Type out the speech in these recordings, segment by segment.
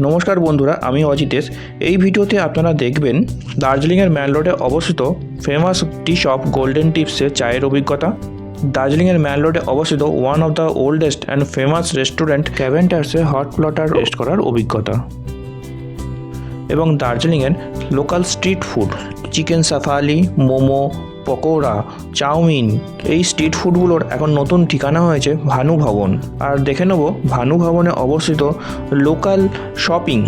নমস্কার বন্ধুরা, আমি অজিতেশ এই ভিডিওতে আপনারা দেখবেন, দার্জিলিংয়ের ম্যান রোডে অবস্থিত ফেমাস টি শপ গোল্ডেন টিপসের চায়ের অভিজ্ঞতা। দার্জিলিংয়ের ম্যান রোডে অবস্থিত one of the oldest and famous restaurant ক্যাভেন্টার্সে hot platter rest করার অভিজ্ঞতা। এবং দার্জিলিংয়ের local street food chicken shaphaley momo pakora, chow mein, এই স্ট্রিট ফুডগুলোর এখন নতুন ঠিকানা হয়েছে ভানু ভবন। আর দেখে নেব ভানু ভবনে অবস্থিত লোকাল শপিং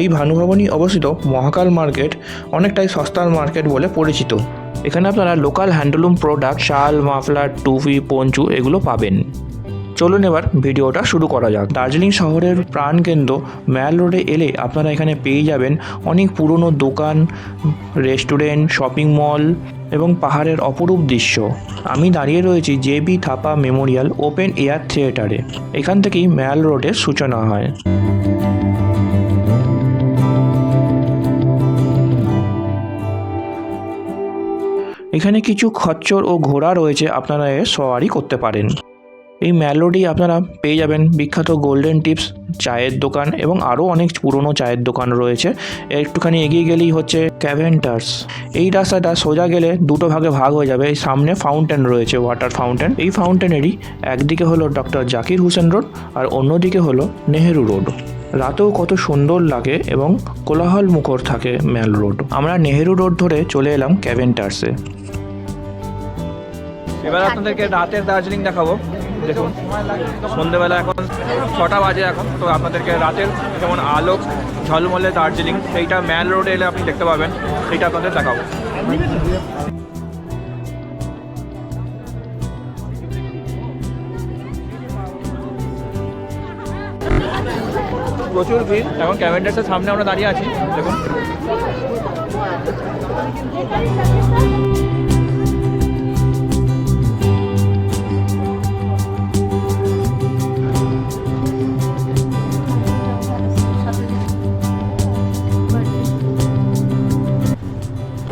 এই ভানু ভবনই অবস্থিত মহাকাল মার্কেট, অনেকটাই সস্তার মার্কেট বলে পরিচিত। এখানে আপনারা লোকাল হ্যান্ডলুম প্রোডাক্ট শাল, মাফলার, টুপি, পঞ্চু এগুলো পাবেন। চলুন এবার ভিডিওটা শুরু করা যাক। দার্জিলিং শহরের প্রাণকেন্দ্র ম্যাল রোডে এলে আপনারা এখানে পেয়ে যাবেন অনেক পুরনো দোকান, রেস্টুরেন্ট, শপিং মল এবং পাহাড়ের অপরূপ দৃশ্য। আমি দাঁড়িয়ে রয়েছি J B Thapa memorial open air থিয়েটারে। এখান থেকেই ম্যাল রোডের সূচনা হয়। এখানে কিছু খচ্চর ও ঘোড়া রয়েছে, আপনারা এর সওয়ারি করতে পারেন। এই ম্যালোডি আপনারা পেয়ে যাবেন। বিখ্যাত গোল্ডেন টিপস চায়ের দোকান এবং আরও অনেক পুরনো চায়ের দোকান রয়েছে। একটুখানি এগিয়ে গেলেই হচ্ছে ক্যাভেন্টার্স এই রাস্তাটা সোজা গেলে দুটো ভাগে ভাগ হয়ে যাবে। এই সামনে ফাউন্টেন রয়েছে ওয়াটার ফাউন্টেন এই ফাউন্টেনেরই একদিকে হলো ডক্টর জাকির হুসেন রোড আর অন্যদিকে হলো নেহেরু রোড রাতেও কত সুন্দর লাগে এবং কোলাহল মুখর থাকে ম্যাল রোড আমরা নেহেরু রোড ধরে চলে এলাম ক্যাভেন্টার্সে এবার আপনাদেরকে রাতের দার্জিলিং দেখাবো। দেখুন, সন্ধেবেলা এখন ছটা বাজে এখন, তো আপনাদেরকে রাতের যেমন আলোক, ঝলমলে দার্জিলিং, সেইটা ম্যাল রোডে এলে আপনি দেখতে পাবেন, সেইটা আপনাদের দেখাবো। প্রচুর ভিড়, এখন ক্যাভেন্ডার্সের সামনে আমরা দাঁড়িয়ে আছি, দেখুন।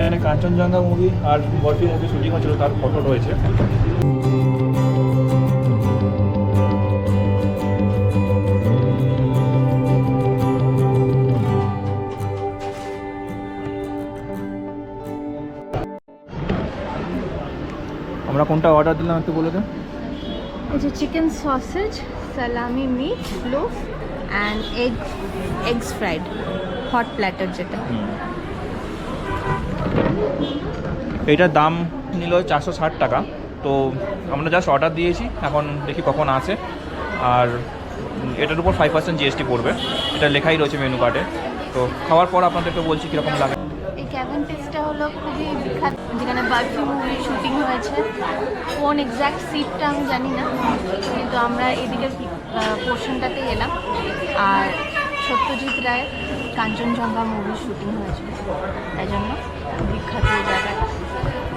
এখানে কাঞ্চনজঙ্ঘা মুভি আর বরফি মুভি শুটিং হচ্ছিল তার ফটো রয়েছে। আমরা কোনটা অর্ডার দিলাম একটু বলে দেন। যে chicken sausage salami meat loaf and egg eggs fried hot platter যেটা। এইটার দাম নিল চারশো ষাট টাকা। তো আমরা জাস্ট অর্ডার দিয়েছি, এখন দেখি কখন আসে আর এটার উপর ফাইভ পার্সেন্ট জিএসটি পড়বে। এটা লেখাই রয়েছে মেনু কার্ডে তো খাওয়ার পর আপনাদেরকে বলছি কীরকম লাগে। এই যেখানে বার্ফি মুভি শুটিং হয়েছে। কোন এক্স্যাক্ট সিটটা আমি জানি না। কিন্তু আমরা এদিকের পোর্শনটাতেই এলাম। আর সত্যজিৎ রায়ের কাঞ্চনজঙ্ঘা মুভি শুটিং হয়েছে তাই জন্য বিখ্যাত জায়গা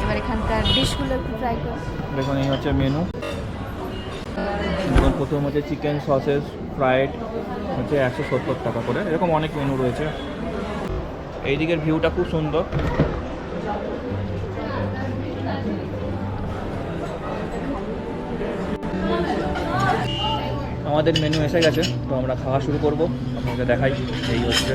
এবার এখানকার ডিশগুলো একটু ট্রাই করো। দেখুন, এই হচ্ছে মেনু প্রথম হচ্ছে চিকেন সসেস ফ্রাইড হচ্ছে একশো সত্তর টাকা করে। এরকম অনেক মেনু রয়েছে। এইদিকের ভিউটা খুব সুন্দর। আমাদের মেনু এসে গেছে, তো আমরা খাওয়া শুরু করব। আপনাকে দেখাই এই হচ্ছে।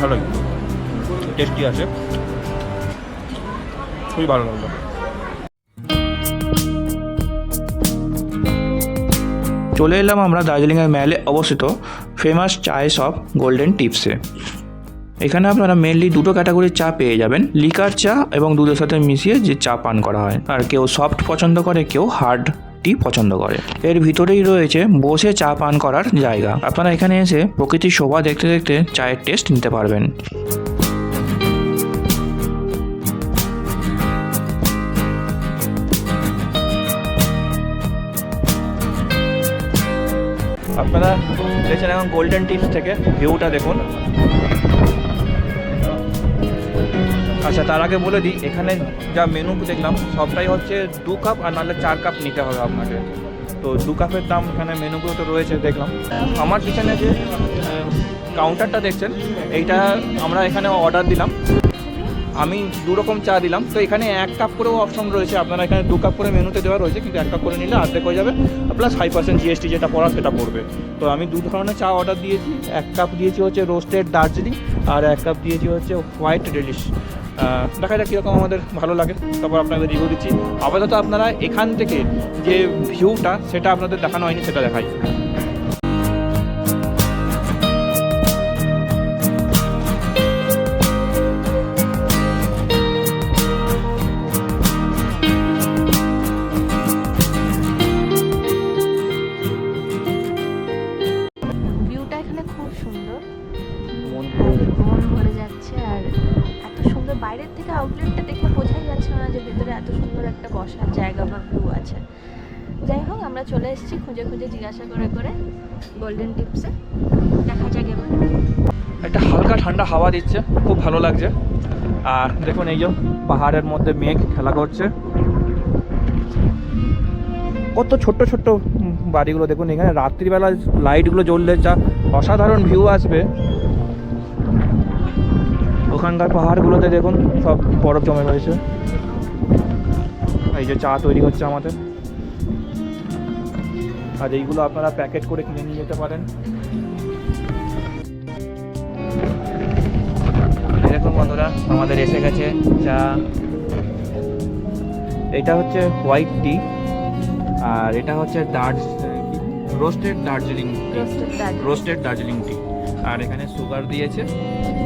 ভালোই টেস্টি আছে। খুবই ভালো লাগল। চলে এলাম আমরা দার্জিলিংয়ের ম্যালে অবস্থিত ফেমাস চায় শপ গোল্ডেন টিপসে এখানে আপনারা মেনলি দুটো ক্যাটাগরির চা পেয়ে যাবেন লিকার চা এবং দুধের সাথে মিশিয়ে যে চা পান করা হয়। আর কেউ সফট পছন্দ করে, কেউ হার্ড টি পছন্দ করে। এর ভিতরেই রয়েছে বসে চা পান করার জায়গা। আপনারা এখানে এসে প্রকৃতির শোভা দেখতে দেখতে চায়ের টেস্ট নিতে পারবেন। দেখছেন এখন গোল্ডেন টিপস থেকে, ভিউটা দেখুন। আচ্ছা তার আগে বলে দিই, এখানে যা মেনু দেখলাম, সবটাই হচ্ছে দু কাপ আর নাহলে চার কাপ নিতে হবে আপনাকে। তো দু কাপের দাম এখানে মেনুগুলো তো রয়েছে, দেখলাম। আমার পিছনে যে কাউন্টারটা দেখছেন, এইটা আমরা এখানে অর্ডার দিলাম। আমি দু রকম চা দিলাম। তো এখানে এক কাপ করেও অপশন রয়েছে। আপনারা এখানে দু কাপ করে মেনুতে দেওয়া রয়েছে, কিন্তু এক কাপ করে নিলে অর্ধেক হয়ে যাবে। প্লাস ফাইভ পার্সেন্ট জিএসটি যেটা পড়া সেটা পড়বে। তো আমি দু ধরনের চা অর্ডার দিয়েছি। এক কাপ দিয়েছি হচ্ছে রোস্টেড দার্জিলিং আর এক কাপ দিয়েছি হচ্ছে হোয়াইট ডেলিশ দেখা যাক কীরকম আমাদের ভালো লাগে। তারপর আপনাদের রিভিউ দিচ্ছি। আপাতত আপনারা এখান থেকে যে ভিউটা সেটা আপনাদের দেখানো হয়নি, সেটা দেখাই। টিপসে দেখা যাক এবার একটা হালকা ঠান্ডা হাওয়া দিচ্ছে, খুব ভালো লাগছে। আর দেখুন এই যে পাহাড়ের মধ্যে মেঘ খেলা করছে। কত ছোট্ট ছোট্ট বাড়িগুলো দেখুন এখানে। রাত্রিবেলা লাইটগুলো জ্বললে যা অসাধারণ ভিউ আসবে। ওখানকার পাহাড়গুলোতে দেখুন সব বরফ জমে রয়েছে। এই যে চা তৈরি হচ্ছে আমাদের। আর এইগুলো আপনারা প্যাকেট করে কিনে নিয়ে যেতে পারেন। দেখুন বন্ধুরা আমাদের এসে গেছে চা। এটা হচ্ছে হোয়াইট টি আর এটা হচ্ছে দার্জ roasted Darjeeling tea. Roasted Darjeeling. Roasted Darjeeling tea. আর এখানে সুগার দিয়েছে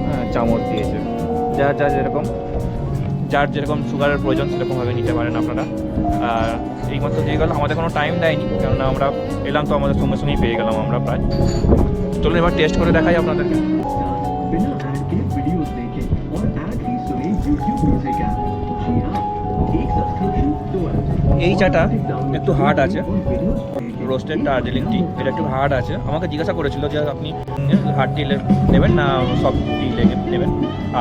হ্যাঁ, চামচ দিয়েছে। যা যা যেরকম যার যেরকম সুগারের প্রয়োজন সেরকমভাবে নিতে পারেন আপনারা। আর এইমাত্র দিয়ে গেল। আমাদের কোনো টাইম দেয়নি, কেননা আমরা এলাম তো আমাদের সঙ্গে সঙ্গেই পেয়ে গেলাম আমরা প্রায়। চলুন এবার টেস্ট করে দেখাই আপনাদেরকে। এই চাটা একটু হার্ড আছে। রোস্টেড দার্জিলিং টি এটা একটু হার্ড আছে। আমাকে জিজ্ঞাসা করেছিল যে আপনি হার্ড টি নেবেন না সফট টি নেবেন?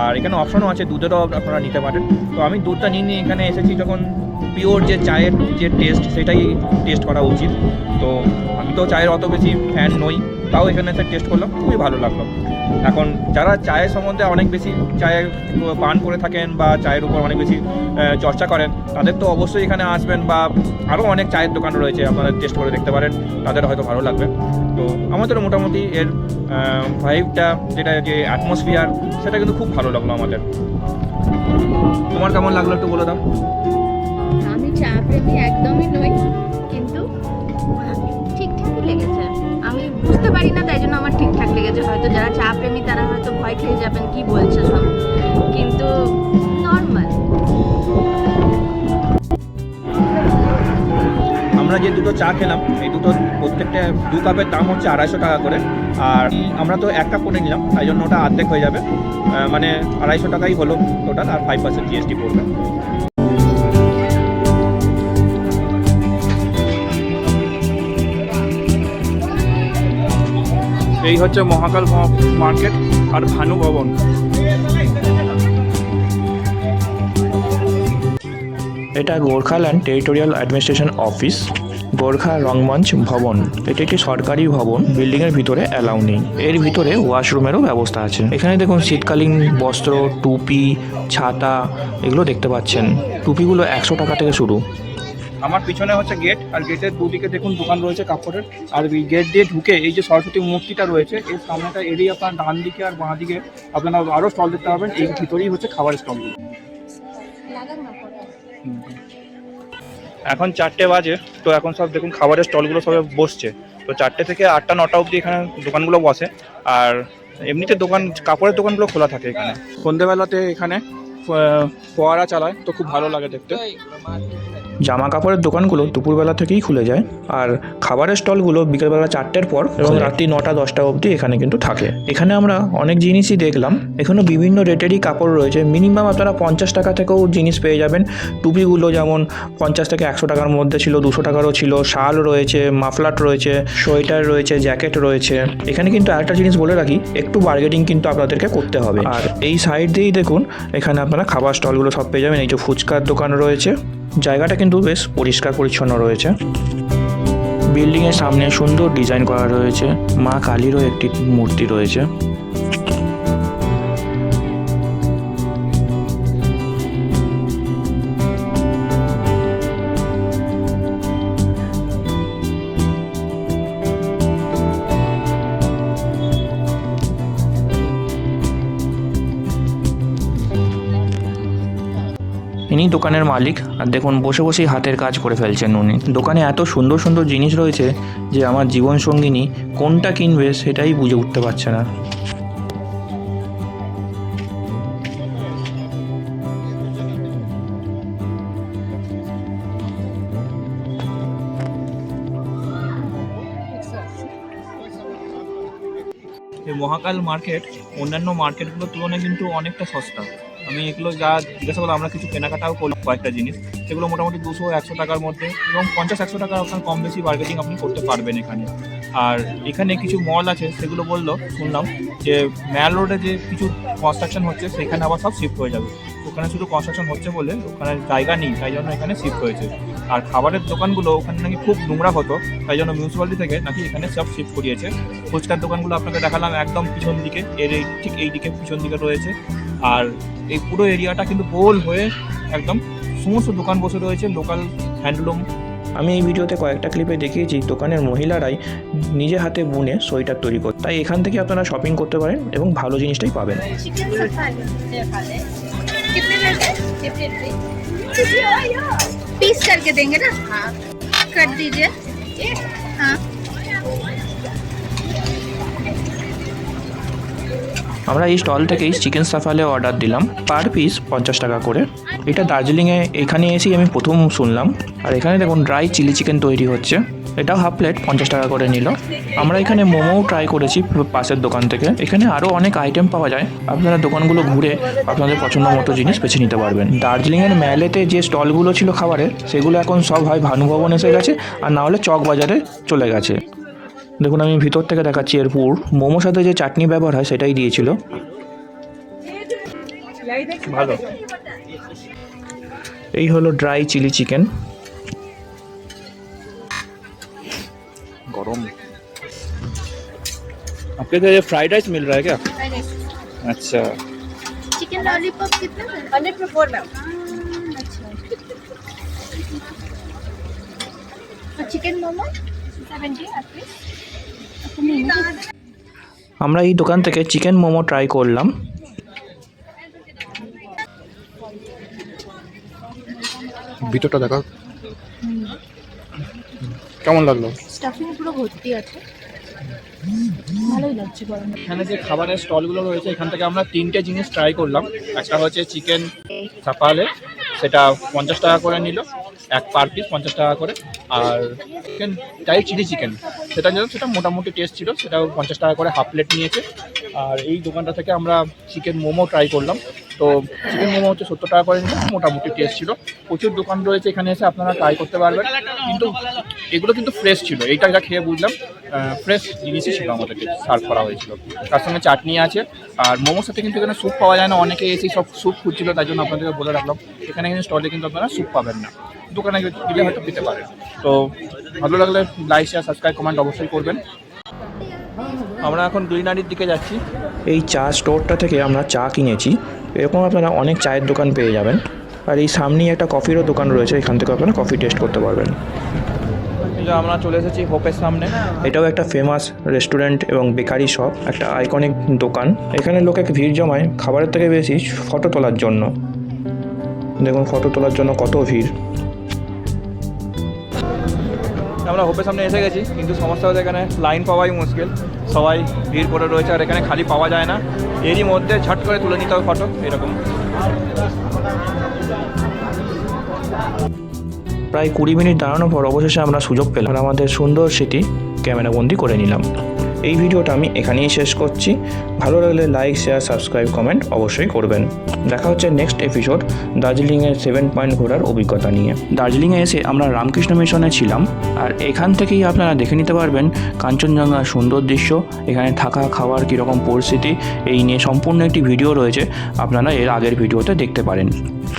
আর এখানে অপশনও আছে দুধেরও আপনারা নিতে পারেন। তো আমি দুধটা নিয়ে নিয়ে এখানে এসেছি যখন পিওর যে চায়ের যে টেস্ট সেটাই টেস্ট করা উচিত। তো আমি তো চায়ের অত বেশি ফ্যান নই। তাও এখানে এসে টেস্ট করলাম, খুবই ভালো লাগল। এখন যারা চায়ের সম্বন্ধে অনেক বেশি চায়ের পান করে থাকেন বা চায়ের উপর অনেক বেশি চর্চা করেন, তাদের তো অবশ্যই এখানে আসবেন বা আরও অনেক চায়ের দোকান রয়েছে, আপনারা টেস্ট করে দেখতে পারেন, তাদের হয়তো ভালো লাগবে। তো আমাদের মোটামুটি এর ভাইবটা যেটা যে অ্যাটমসফিয়ার সেটা কিন্তু খুব ভালো লাগল আমাদের। তোমার কেমন লাগল একটু বলে দাও। আমি চা প্রেমী একদমই নই, কিন্তু ঠিকঠাকই লেগেছে। বুঝতে পারি না, তাই জন্য আমার ঠিকঠাক লেগেছে হয়তো যারা চা প্রেমী, তারা হয়তো ভয় খেয়ে যাবেন, কি বলছে সব? কিন্তু নর্মাল আমরা যে দুটো চা খেলাম, এই দুটো প্রত্যেকটা দু কাপের দাম হচ্ছে আড়াইশো টাকা করে। আর আমরা তো এক কাপ করে নিলাম, তাই জন্য ওটা অর্ধেক হয়ে যাবে। মানে আড়াইশো টাকাই হলো টোটাল আর ফাইভ পার্সেন্ট জিএসটি পড়বে। এই হচ্ছে মহাকাল মার্কেট আর ভানু ভবন। এটা Gorkhaland territorial administration office, Gorkha Rangmanch Bhavan. এটি একটি সরকারি ভবন, বিল্ডিং এর ভিতরে অ্যালাউ নেই। এর ভিতরে ওয়াশরুমেরও ব্যবস্থা আছে। এখানে দেখুন শীতকালীন বস্ত্র, টুপি, ছাতা, এগুলো দেখতে পাচ্ছেন। টুপিগুলো একশো টাকা থেকে শুরু। আমার পিছনে হচ্ছে গেট আর গেটের দুদিকে দেখুন দোকান রয়েছে কাপড়ের। আর গেট দিয়ে ঢুকে এই যে সরস্বতী মূর্তিটা রয়েছে, এর সামনেটা এরিয়া আপনার ডান দিকে আর বাঁ দিকে আপনারা আরও স্টল দেখতে পাবেন। এই ভিতরেই হচ্ছে খাবারের স্টলগুলো এখন চারটে বাজে, তো এখন সব দেখুন খাবারের স্টলগুলো সবে বসছে। তো চারটে থেকে আটটা, নটা অবধি এখানে দোকানগুলো বসে। আর এমনিতে দোকান, কাপড়ের দোকানগুলো খোলা থাকে এখানে। সন্ধেবেলাতে এখানে ফোয়ারা চালায়, তো খুব ভালো লাগে দেখতে। জামা কাপড়ের দোকানগুলো দুপুরবেলা থেকেই খুলে যায় আর খাবারের স্টলগুলো বিকেলবেলা চারটের পর এবং রাত্রি নটা দশটা অবধি এখানে কিন্তু থাকে। এখানে আমরা অনেক জিনিসই দেখলাম। এখানে বিভিন্ন রেটেরই কাপড় রয়েছে। মিনিমাম আপনারা পঞ্চাশ টাকা থেকেও জিনিস পেয়ে যাবেন। টুপিগুলো যেমন পঞ্চাশ থেকে একশো টাকার মধ্যে ছিল দুশো টাকারও ছিল। শাল রয়েছে মাফলাট রয়েছে সোয়েটার রয়েছে জ্যাকেট রয়েছে। এখানে কিন্তু আরেকটা জিনিস বলে রাখি একটু বার্গেটিং কিন্তু আপনাদেরকে করতে হবে। আর এই সাইড দিয়েই দেখুন এখানে আপনারা খাবার স্টলগুলো সব পেয়ে যাবেন। এই যে ফুচকার দোকান রয়েছে। জায়গাটা কিন্তু বেশ পরিষ্কার পরিচ্ছন্ন রয়েছে। বিল্ডিংয়ের সামনে সুন্দর ডিজাইন করা রয়েছে। মা কালীরও একটি মূর্তি রয়েছে। ইনি দোকানের মালিক। আর দেখুন, বসে বসেই হাতের কাজ করে ফেলছেন উনি। দোকানে এত সুন্দর সুন্দর জিনিস রয়েছে যে আমার জীবন সঙ্গিনী কোনটা কিনবে সেটাই বুঝে উঠতে পারছে না। মহাকাল মার্কেট, অন্যান্য মার্কেটগুলোর তুলনায় কিন্তু অনেকটা সস্তা। আমি এগুলো যা জিজ্ঞাসা করলাম, আমরা কিছু কেনাকাটাও করলাম কয়েকটা জিনিস। সেগুলো মোটামুটি দুশো, একশো টাকার মধ্যে এবং পঞ্চাশ, একশো টাকা আপনার কম বেশি বার্গেটিং আপনি করতে পারবেন এখানে। আর এখানে কিছু মল আছে, সেগুলো বলল, শুনলাম যে ম্যাল রোডে যে কিছু কনস্ট্রাকশন হচ্ছে, সেখানে আবার সব শিফট হয়ে যাবে। ওখানে শুধু কনস্ট্রাকশন হচ্ছে বলে ওখানে জায়গা নেই, তাই জন্য এখানে শিফট হয়েছে। আর খাবারের দোকানগুলো ওখানে নাকি খুব নোংরা হতো, তাই জন্য মিউনিসিপ্যালিটি থেকে নাকি এখানে সব শিফট করিয়েছে। ফুচকার দোকানগুলো আপনাকে দেখালাম একদম পিছন দিকে, এর এই ঠিক এই দিকে পিছন দিকে রয়েছে। আর এই পুরো এরিয়াটা কিন্তু গোল হয়ে একদম সমস্ত দোকান বসে রয়েছে লোকাল হ্যান্ডলুম আমি এই ভিডিওতে কয়েকটা ক্লিপে দেখিয়েছি দোকানের মহিলারাই নিজে হাতে বুনে সোয়েটার তৈরি করে তাই এখান থেকে আপনারা শপিং করতে পারেন এবং ভালো জিনিসটাই পাবেন चिकन सफारी कितने लेते पीस करके देंगे ना हाँ कर दीजिए हाँ আমরা এই স্টল থেকেই চিকেন সাফালে অর্ডার দিলাম। পার পিস পঞ্চাশ টাকা করে। এটা দার্জিলিংয়ে এখানে এসেই আমি প্রথম শুনলাম। আর এখানে দেখুন ড্রাই চিলি চিকেন তৈরি হচ্ছে। এটাও হাফ প্লেট পঞ্চাশ টাকা করে নিল। আমরা এখানে মোমোও ট্রাই করেছি পাশের দোকান থেকে। এখানে আরও অনেক আইটেম পাওয়া যায়। আপনারা দোকানগুলো ঘুরে আপনাদের পছন্দ মতো জিনিস বেছে নিতে পারবেন। দার্জিলিংয়ের ম্যালেতে যে স্টলগুলো ছিল খাবারের সেগুলো এখন সব হয় ভানুভবন এসে গেছে, আর না হলে চক বাজারে চলে গেছে। দেখুন আমি ভিতর থেকে দেখাচ্ছি এর পুর মোমোর সাথে যে চাটনি ব্যবহার হয় সেটাই দিয়েছিল ভালো এই হলো ড্রাই চিলি চিকেন गरम आपके इधर ये फ्राइड राइस मिल रहा है क्या अच्छा चिकन लॉलीपॉप कितने हंड्रेड पे फोर मैम अच्छा चिकन मोमो सेवेंटी आपके আমরা এই দোকান থেকে চিকেন মোমো ট্রাই করলাম। ভিতরটা দেখা কেমন লাগল? স্টাফিং পুরো ভর্তি আছে। ভালোই লাগছে গরম। এখানে যে খাবারের স্টলগুলো রয়েছে এখান থেকে আমরা তিনটে জিনিস ট্রাই করলাম। একটা হচ্ছে চিকেন চাপালে সেটা পঞ্চাশ টাকা করে নিল। এক পার পিস পঞ্চাশ টাকা করে। আর চিকেন টাই চিলি চিকেন সেটা যেন সেটা মোটামুটি টেস্ট ছিল, সেটাও পঞ্চাশ টাকা করে হাফ প্লেট নিয়েছে। আর এই দোকানটা থেকে আমরা চিকেন মোমো ট্রাই করলাম। তো চিকেন মোমো হচ্ছে সত্তর টাকা করে নিয়েছে, মোটামুটি টেস্ট ছিল। প্রচুর দোকান রয়েছে, এখানে এসে আপনারা ট্রাই করতে পারবেন। কিন্তু এগুলো কিন্তু ফ্রেশ ছিল, এইটা যা খেয়ে বুঝলাম। ফ্রেশ জিনিসই ছিল আমাদেরকে সার্ভ করা হয়েছিল। তার সঙ্গে চাটনি আছে আর মোমোর সাথে কিন্তু এখানে স্যুপ পাওয়া যায় না অনেকে এসে সব স্যুপ খুঁজছিল তাই জন্য আপনাদেরকে বলে রাখলাম। এখানে কিন্তু স্টলে কিন্তু আপনারা স্যুপ পাবেন না। দোকানে গেলে হয়তো পেতে পারেন। তো ভালো লাগলে লাইক শেয়ার সাবস্ক্রাইব কমেন্ট অবশ্যই করবেন। আমরা এখন গ্রিনারির দিকে যাচ্ছি। এই চা স্টোরটা থেকে আমরা চা কিনেছি। এরকম আপনারা অনেক চায়ের দোকান পেয়ে যাবেন। আর এই সামনেই একটা কফিরও দোকান রয়েছে এখান থেকে আপনারা কফি টেস্ট করতে পারবেন। কিন্তু আমরা চলে এসেছি হোপের সামনে। এটাও একটা ফেমাস রেস্টুরেন্ট এবং বেকারি শপ একটা আইকনিক দোকান। এখানে লোকে ভিড় জমায় খাবারের থেকে বেশি ফটো তোলার জন্য। দেখুন ফটো তোলার জন্য কত ভিড়। আমরা হোপের সামনে এসে গেছি কিন্তু সমস্যা হচ্ছে এখানে লাইন পাওয়াই মুশকিল। সবাই ভিড় করে রয়েছে আর এখানে খালি পাওয়া যায় না। এরই মধ্যে ঝট করে তুলে নিতে হবে ফটো এরকম। প্রায় কুড়ি মিনিট দাঁড়ানোর পর অবশেষে আমরা সুযোগ পেলাম আমাদের সুন্দর স্মৃতি ক্যামেরাবন্দি করে নিলাম। এই ভিডিওটা আমি এখানেই শেষ করছি। ভালো লাগলে লাইক, শেয়ার, সাবস্ক্রাইব, কমেন্ট অবশ্যই করবেন। দেখা হচ্ছে নেক্সট এপিসোড দার্জিলিংয়ের সেভেন পয়েন্ট ঘোরার অভিজ্ঞতা নিয়ে। দার্জিলিংয়ে এসে আমরা রামকৃষ্ণ মিশনে ছিলাম আর এখান থেকেই আপনারা দেখে নিতে পারবেন কাঞ্চনজঙ্ঘার সুন্দর দৃশ্য, এখানে থাকা, খাওয়ার কীরকম পরিস্থিতি, এই নিয়ে সম্পূর্ণ একটি ভিডিও রয়েছে। আপনারা এর আগের ভিডিওতে দেখতে পারেন।